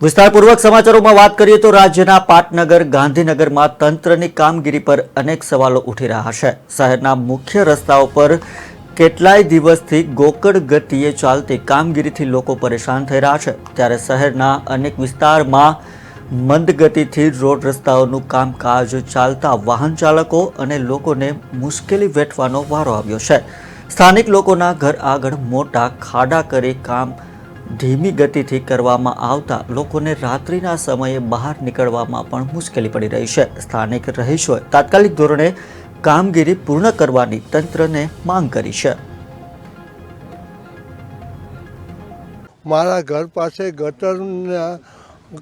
વિસ્તારપૂર્વક સમાચારોમાં વાત કરીએ તો રાજ્યના પાટનગર, ગાંધીનગરમાં તંત્રની કામગીરી પર અનેક સવાલો ઉઠી રહ્યા છે. શહેરના મુખ્ય રસ્તાઓ પર કેટલાય દિવસથી ગોકળ ગતિએ ચાલતી કામગીરીથી લોકો પરેશાન થઈ રહ્યા છે. ત્યારે શહેરના અનેક વિસ્તારમાં મંદ ગતિથી રોડ રસ્તાઓનું કામકાજ ચાલતા વાહન ચાલકો અને લોકોને મુશ્કેલી વેઠવાનો વારો આવ્યો છે. સ્થાનિક લોકોના ઘર આગળ મોટા ખાડા કરી કામ ધીમી ગતિથી કરવામાં આવતા લોકોને રાત્રિના સમયે બહાર નીકળવામાં પણ મુશ્કેલી પડી રહી છે. સ્થાનિક રહીશોએ તાત્કાલિક ધોરણે કામગીરી પૂર્ણ કરવાની તંત્રને માંગ કરી છે. મારા ઘર પાસે ગટરના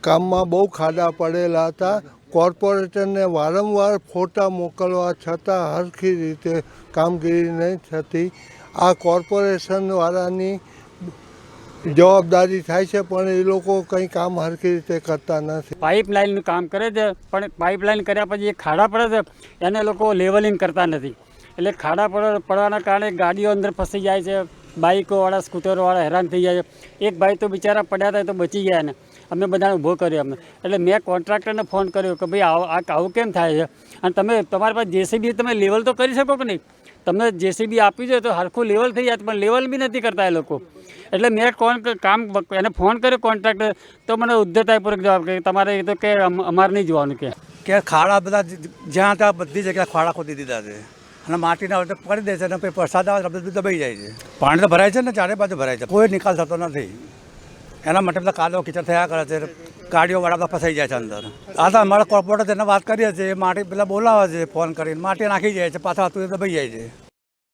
કામમાં બહુ ખાડા પડેલા હતા. કોર્પોરેટરને વારંવાર ફોટા મોકલવા છતાં હરખી રીતે કામગીરી નહીં થતી. આ કોર્પોરેશનવાળાની જવાબદારી થાય છે, પણ એ લોકો કંઈ કામ હરખી રીતે કરતા નથી. પાઇપલાઇનનું કામ કરે છે, પણ પાઇપલાઇન કર્યા પછી જે ખાડા પડે છે, એને લોકો લેવલિંગ કરતા નથી. એટલે ખાડા પડ, પડવાના કારણે ગાડીઓ અંદર ફસી જાય છે, બાઇકોવાળા, સ્કૂટરોવાળા હેરાન થઈ જાય છે. એક ભાઈ તો બિચારા પડ્યા હતા તો બચી ગયા ને અમે બધાને ઊભો કર્યો અમને. એટલે મેં કોન્ટ્રાક્ટરને ફોન કર્યો કે ભાઈ આવું કેમ થાય છે? અને તમે, તમારી પાસે જેસીબી, તમે લેવલ તો કરી શકો કે નહીં? તમને જેસીબી આપી જોઈએ તો હરખું લેવલ થઈ જાય, પણ લેવલ બી નથી કરતા એ લોકો. એટલે મેં કોણ કામ એને ફોન કર્યો કોન્ટ્રાક્ટર તો મને ઉદ્ધતાપૂર્વક જવાબ કે તમારે એ તો કે અમારે નહીં જોવાનું કે. કે ખાડા બધા જ્યાં ત્યાં બધી જગ્યાએ ખાડા ખોદી દીધા છે. અને માટીના તો પડી દે છે, અને પછી વરસાદ આવે બધું દબાઈ જાય છે. પાણી તો ભરાય છે ને, ચારે બાજુ ભરાય છે. કોઈ નિકાલ થતો નથી. એના માટે બધા કાદવ કિચડ થયા કરે છે, ગાડીઓવાળા બધા ફસાઈ જાય છે અંદર. આ તો અમારા કોર્પોરેટર તેને વાત કરીએ છીએ માટી પેલા બોલાવે છે ફોન કરીને, માટી નાખી જાય છે, પાછા હતું દબાઈ જાય છે.